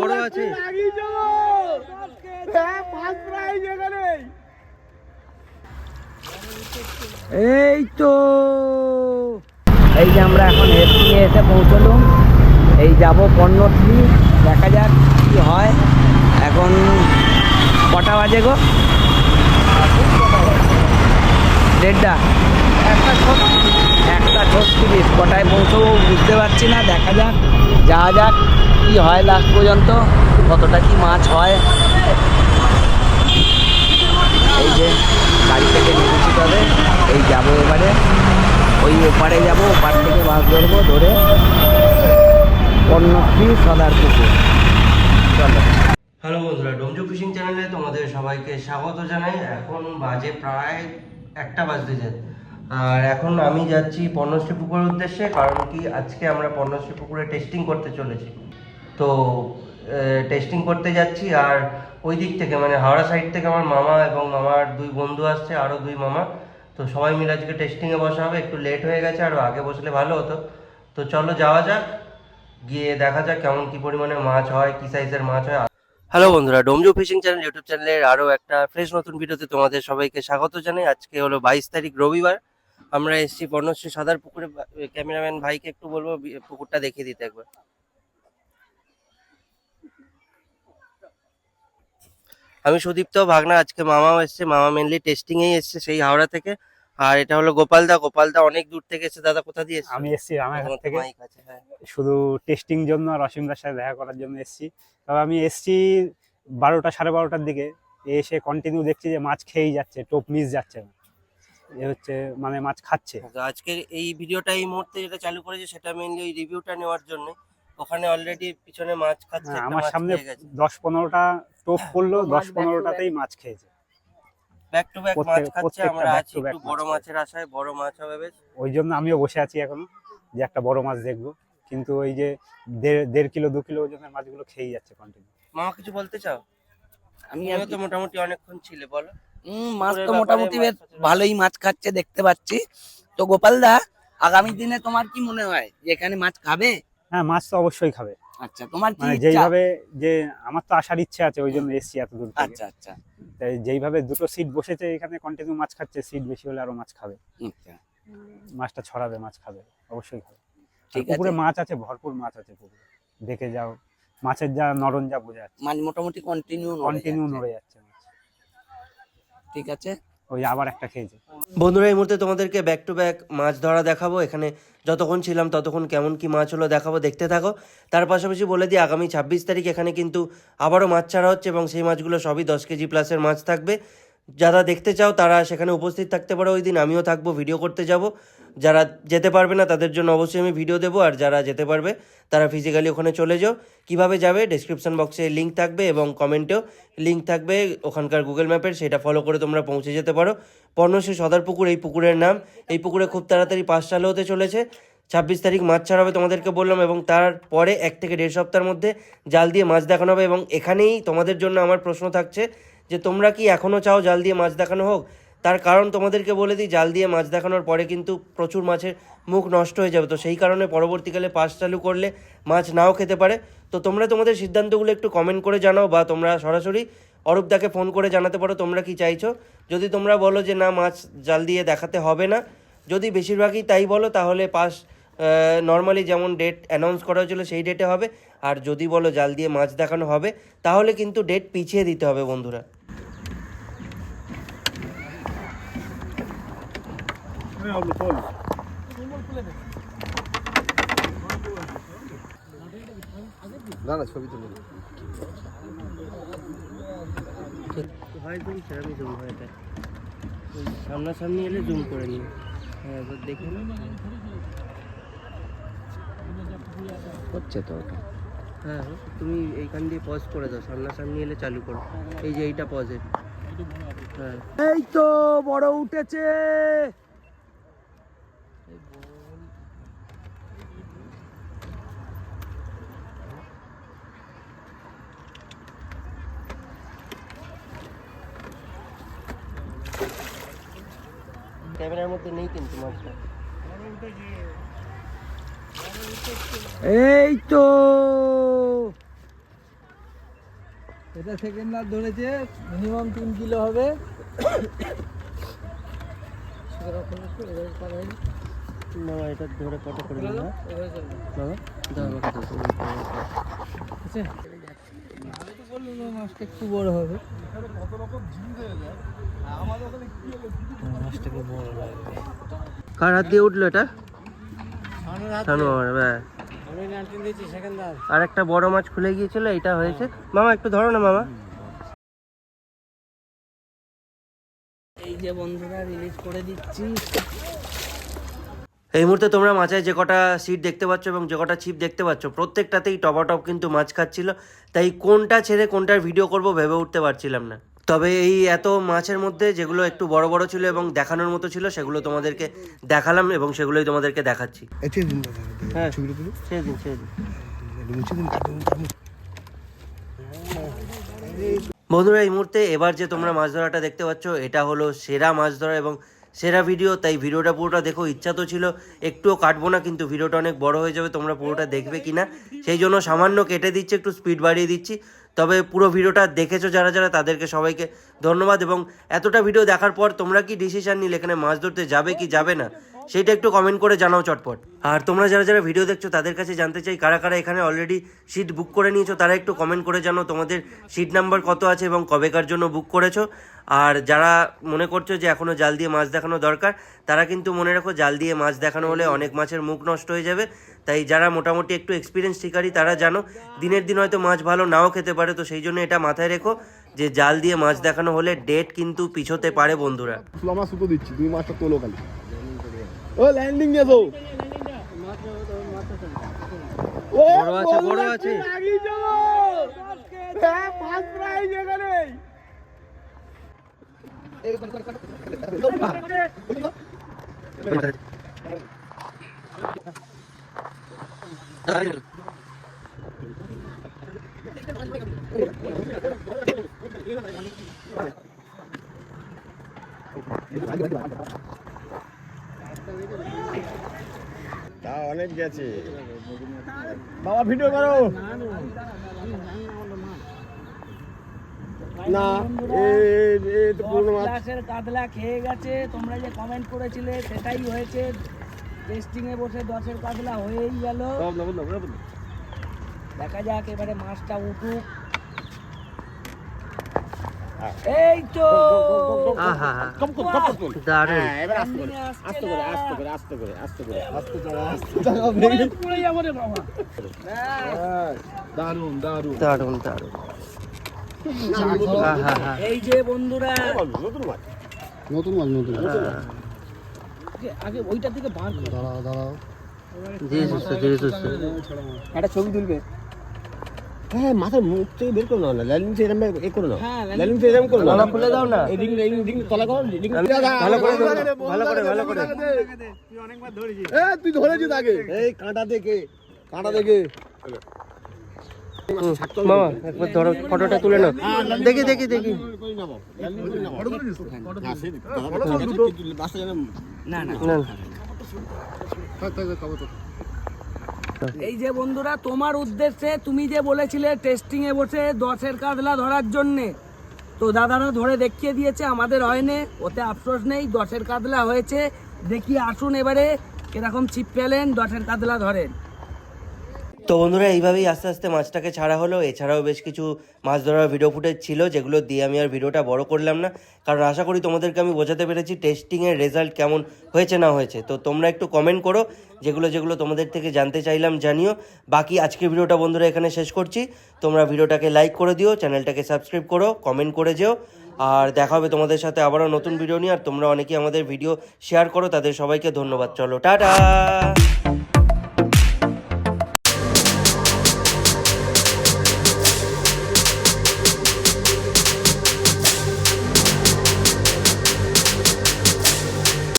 বড় আছে। এই তো। এই যে আমরা এখন এসে এসে পৌঁছলুম। এই যাব পণ্যশ্রী দেখা যাক কি হয়। এখন কটা বাজে গো? দেড়টা। একটা ছত্রিশ। কটায় পৌঁছবো বুঝতে পারছি না। দেখা যাক, যাওয়া যাক। কি হয় লাস্ট পর্যন্ত? কতটা কি মাছ হয়? এই যে গাড়ি থেকে নেমেছি তবে, এই যাব এবারে। ওই ওপারে যাব, ওপার থেকে মাছ ধরবো, ধরে পণ্যশ্রী সদার পুকুর চলো। হ্যালো বন্ধুরা, ডোমজু ফিশিং চ্যানেলে তোমাদের সবাইকে স্বাগত জানাই। এখন বাজে প্রায় একটা বাজতে যায় আর এখন আমি যাচ্ছি পর্ণশ্রী পুকুরের উদ্দেশ্যে, কারণ কি আজকে আমরা পর্ণশ্রী পুকুরে টেস্টিং করতে চলেছি। তো টেস্টিং করতে যাচ্ছি আর ওই দিক থেকে মানে হাওড়া সাইড থেকে আমার মামা এবং মামার দুই বন্ধু আসছে, আরও দুই মামা। তো সবাই মিলে আজকে টেস্টিংয়ে বসা হবে, একটু লেট হয়ে গেছে, আরও আগে বসলে ভালো হতো। তো চলো যাওয়া যাক, গিয়ে দেখা যাক কেমন কি পরিমাণে মাছ হয়, কি সাইজের মাছ হয়। হ্যালো বন্ধুরা, ডোমজু ফিশিং চ্যানেল ইউটিউব চ্যানেলের আরও একটা ফ্রেশ নতুন ভিডিওতে তোমাদের সবাইকে স্বাগত জানাই। আজকে হলো বাইশ তারিখ রবিবার। আমরা এসেছি বর্ণশ্রী সাদার পুকুরে। ক্যামেরাম্যান ভাইকে একটু বলব, পুকুরটা দেখিয়ে দিতে একবার। আমি সুদীপ্ত ভাগনা আজকে মামাও এসছে মামা মেনলি টেস্টিংয়েই এসছে সেই হাওড়া থেকে। আর এটা হলো গোপালদা গোপালদা অনেক দূর থেকে এসছে। দাদা কোথা দিয়ে আমি এসেছি রানাঘাট থেকে। হ্যাঁ। শুধু টেস্টিং জন্য আর অসীমদার সাথে দেখা করার জন্য এসেছি। তবে আমি এসেছি বারোটা সাড়ে বারোটার দিকে। এসে কন্টিনিউ দেখছি যে মাছ খেয়েই যাচ্ছে টোপ মিস যাচ্ছে না। এ হচ্ছে মানে মাছ খাচ্ছে। তো আজকের এই ভিডিওটা এই মুহূর্তে যেটা চালু করেছে সেটা মেনলি ওই রিভিউটা নেওয়ার জন্য। ওখানে অলরেডি পিছনে মাছ খাচ্ছে হ্যাঁ, আমার সামনে দশ পনেরোটা টোপ পড়ল মাছ দশ পনেরোটাতেই মাছ খেয়েছে ব্যাক টু ব্যাক মাছ খাচ্ছে আমরা আছি একটু বড়। মাছের আশায় বড় মাছ হবে বেশ। ওই জন্য আমিও বসে আছি এখনও যে একটা বড় মাছ দেখব। কিন্তু ওই যে দেড় কিলো দু কিলো ওজনের মাছগুলো খেয়ে যাচ্ছে কন্টিনিউ মামা কিছু বলতে চাও? আমি তুমিও তো মোটামুটি অনেকক্ষণ ছিলে বলো। মাছ তো মোটামুটি বেশ ভালোই মাছ খাচ্ছে দেখতে পাচ্ছি। তো গোপালদা আগামী দিনে তোমার কি মনে হয় যে এখানে মাছ খাবে? হ্যাঁ মাছ তো অবশ্যই খাবে। আচ্ছা তোমার মানে যেইভাবে যে আমার তো আসার ইচ্ছে আছে ওই জন্য এসছি এত দূর আচ্ছা আচ্ছা। তাই যেইভাবে দুটো সিট বসেছে এখানে কন্টিনিউ মাছ খাচ্ছে সিট বেশি হলে আরও মাছ খাবে। আচ্ছা। মাছটা ছড়াবে মাছ খাবে অবশ্যই খাবে। ঠিক পুকুরে মাছ আছে ভরপুর মাছ আছে পুকুরে। দেখে যাও মাছের যা নরন যা বোঝা যাচ্ছে। মানে মোটামুটি কন্টিনিউ কন্টিনিউ নড়ে যাচ্ছে মাছ। ঠিক আছে। ওই আবার একটা খেয়েছে। বন্ধুরা, এই মুহূর্তে তোমাদেরকে ব্যাক টু ব্যাক মাছ ধরা দেখাবো। এখানে যতক্ষণ ছিলাম ততক্ষণ কেমন কি মাছ হলো দেখাবো, দেখতে থাকো। তার পাশাপাশি বলে দিই, আগামী ছাব্বিশ তারিখ এখানে কিন্তু আবারও মাছ ছাড়া হচ্ছে এবং সেই মাছগুলো সবই দশ কেজি প্লাসের মাছ থাকবে। যারা দেখতে চাও, তারা সেখানে উপস্থিত থাকতে পারো ওই দিন। আমিও থাকব ভিডিও করতে যাব। যারা যেতে পারবে না, তাদের জন্য অবশ্যই আমি ভিডিও দেবো। আর যারা যেতে পারবে, তারা ফিজিক্যালি ওখানে চলে যাও। কীভাবে যাবে? ডেসক্রিপশন বক্সে লিঙ্ক থাকবে এবং কমেন্টেও লিঙ্ক থাকবে। ওখানকার গুগল ম্যাপের সেটা ফলো করে তোমরা পৌঁছে যেতে পারো। পর্ণশ্রী সদর পুকুর এই পুকুরের নাম। এই পুকুরে খুব তাড়াতাড়ি পাঁচ চালু হতে চলেছে। ছাব্বিশ তারিখ মাছ ছাড়া হবে তোমাদেরকে বললাম এবং তারপরে এক থেকে দেড় সপ্তাহের মধ্যে জাল দিয়ে মাছ দেখানো হবে। এবং এখানেই তোমাদের জন্য আমার প্রশ্ন থাকছে যে তোমরা কি এখনও চাও জাল দিয়ে মাছ দেখানো হোক? তার কারণ তোমাদেরকে বলে দিই, জাল দিয়ে মাছ দেখানোর পরে কিন্তু প্রচুর মাছের মুখ নষ্ট হয়ে যাবে। তো সেই কারণে পরবর্তীকালে পাস চালু করলে মাছ নাও খেতে পারে। তো তোমরা তোমাদের সিদ্ধান্তগুলো একটু কমেন্ট করে জানাও বা তোমরা সরাসরি অরূপদাকে ফোন করে জানাতে পারো, তোমরা কি চাইছো? যদি তোমরা বলো যে না, মাছ জাল দিয়ে দেখাতে হবে না, যদি বেশিরভাগই তাই বলো, তাহলে পাস নর্মালি যেমন ডেট অ্যানাউন্স করা হয়েছিল সেই ডেটে হবে। আর যদি বলো জাল দিয়ে মাছ দেখানো হবে, তাহলে কিন্তু ডেট পিছিয়ে দিতে হবে বন্ধুরা। সেরকমই হয় এটা সামনাসামনি এলে জুম করে নিও। হ্যাঁ এবার দেখে হচ্ছে তো ওটা। হ্যাঁ তুমি এইখান দিয়ে পজ করে দাও। সামনাসামনি এলে চালু করো। এই যে এইটা পজে হ্যাঁ। এই তো বড় উঠেছে। ক্যামেরার মধ্যে নেই কিন্তু মাছটা এই তো। এটা সেকেন্ড হাত ধরেছে মিনিমাম তিন কিলো হবে। না এটা ধরে কত করে একটু বড় হবে মাছটাকে কার হাত দিয়ে উঠল এটা? হ্যাঁ আর একটা বড় মাছ খুলে গিয়েছিল, এটা হয়েছে। মামা, একটু ধরো না, মামা। এই যে বন্ধুরা রিলিজ করে দিচ্ছি। এই মুহূর্তে তোমরা মাছের যে কটা সিট দেখতে পাচ্ছ এবং যে কটা ছিপ দেখতে পাচ্ছ প্রত্যেকটাতেই টপাটপ কিন্তু মাছ খাচ্ছিল। তাই কোনটা ছেড়ে কোনটার ভিডিও করব ভেবে উঠতে পারছিলাম না। তবে এই এত মাছের মধ্যে যেগুলো একটু বড় বড় ছিল এবং দেখানোর মতো ছিল সেগুলো তোমাদেরকে দেখালাম এবং সেগুলোই তোমাদেরকে দেখাচ্ছি। হ্যাঁ ছেড়ে দিন ছেড়ে দিন। বন্ধুরা এই মুহূর্তে এবার যে তোমরা মাছ ধরাটা দেখতে পাচ্ছ এটা হলো সেরা মাছ ধরা এবং সেরা ভিডিও, তাই ভিডিওটা পুরোটা দেখো। ইচ্ছা তো ছিল একটুও কাটবো না, কিন্তু ভিডিওটা অনেক বড় হয়ে যাবে, তোমরা পুরোটা দেখবে কি না সেই জন্য সামান্য কেটে দিচ্ছি, একটু স্পিড বাড়িয়ে দিচ্ছি। তবে পুরো ভিডিওটা দেখেছ যারা যারা, তাদেরকে সবাইকে ধন্যবাদ। এবং এতটা ভিডিও দেখার পর তোমরা কি ডিসিশন নিলে? এখানে মাছ ধরতে যাবে কি যাবে না? সেটা একটু কমেন্ট করে জানাও চটপট। আর তোমরা যারা যারা ভিডিও দেখছ, তাদের কাছে জানতে চাই কারা কারা এখানে অলরেডি সিট বুক করে নিয়েছো, তারা একটু কমেন্ট করে জানো তোমাদের সিট নাম্বার কত আছে এবং কবেকার জন্য বুক করেছ। আর যারা মনে করছ যে এখনও জাল দিয়ে মাছ দেখানো দরকার, তারা কিন্তু মনে রাখো জাল দিয়ে মাছ দেখানো হলে অনেক মাছের মুখ নষ্ট হয়ে যাবে। তাই যারা মোটামুটি একটু এক্সপিরিয়েন্স শিকারী, তারা জানো দিনের দিন হয়তো মাছ ভালো নাও খেতে পারে। তো সেই জন্য এটা মাথায় রেখো যে জাল দিয়ে মাছ দেখানো হলে ডেট কিন্তু পিছোতে পারে বন্ধুরা। দিচ্ছি মাছটা তোলো খালি। ও ল্যান্ডিং গেছো বড় আছে বড় আছে। তা অনেক গেছে। বাবা ভিডিও করো। না এ এ তো পুরনো মাছ। গ্লাসের কাতলা খেয়ে গেছে তোমরা যে কমেন্ট করেছিলে সেটাই হয়েছে। টেস্টিং এ বসে দশের কাতলা হয়েই গেল। দেখা যাক এবারে মাছটা উঠুক। এই তো! কম কম কম কম দারুণ। এবার আস্তে করে আস্তে করে আস্তে করে আস্তে করে আস্তে করে আস্তে করে আস্তে করে। পড়ে যাব রে বাবা দারুণ দারুণ দারুণ দারুণ এই যে বন্ধুরা। নতুন মাছ নতুন মাছ। নতুন আগে- আগে ওইটা থেকে বার করো। দাঁড়াও দাঁড়াও। একটা ছবি তুলবে। হ্যাঁ মাথার মুখ থেকে বের করো না ল্যান্ডিং থেকে এরকম এ করো না হ্যাঁ, ল্যান্ডিং থেকে এরকম করো না খুলে দাও না। এই রিং রিং রিং তলা করো রিং। ভালো করে ভালো করে ভালো করে। এ তুই ধরেছিস আগে। এই কাঁটা দেখে কাঁটা দেখে। মামা একবার ধরো ফটোটা তুলে নাও। দেখি দেখি দেখি। না না। না এই যে বন্ধুরা, তোমার উদ্দেশ্যে তুমি যে বলেছিলে টেস্টিং এ বসে দশের কাতলা ধরার জন্যে, তো দাদারা ধরে দেখিয়ে দিয়েছে, আমাদের হয়নি, ওতে আফসোস নেই, দশের কাতলা হয়েছে। দেখি আসুন এবারে, কীরকম ছিপ পেলেন, দশের কাতলা ধরেন। তো বন্ধুরা, এইভাবেই আস্তে আস্তে মাছটাকে ছাড়া হলো। এছাড়াও বেশ কিছু মাছ ধরার ভিডিও ফুটেজ ছিল, যেগুলো দিয়ে আমি আর ভিডিওটা বড় করলাম না। কারণ আশা করি তোমাদেরকে আমি বোঝাতে পেরেছি টেস্টিংয়ের রেজাল্ট কেমন হয়েছে, না হয়েছে। তো তোমরা একটু কমেন্ট করো, যেগুলো যেগুলো তোমাদের থেকে জানতে চাইলাম, জানিও। বাকি আজকের ভিডিওটা বন্ধুরা এখানে শেষ করছি। তোমরা ভিডিওটাকে লাইক করে দিও, চ্যানেলটাকে সাবস্ক্রাইব করো কমেন্ট করে যেও। আর দেখা হবে তোমাদের সাথে আবারও নতুন ভিডিও নিয়ে। আর তোমরা অনেকেই আমাদের ভিডিও শেয়ার করো, তাদের সবাইকে ধন্যবাদ। চলো, টাটা!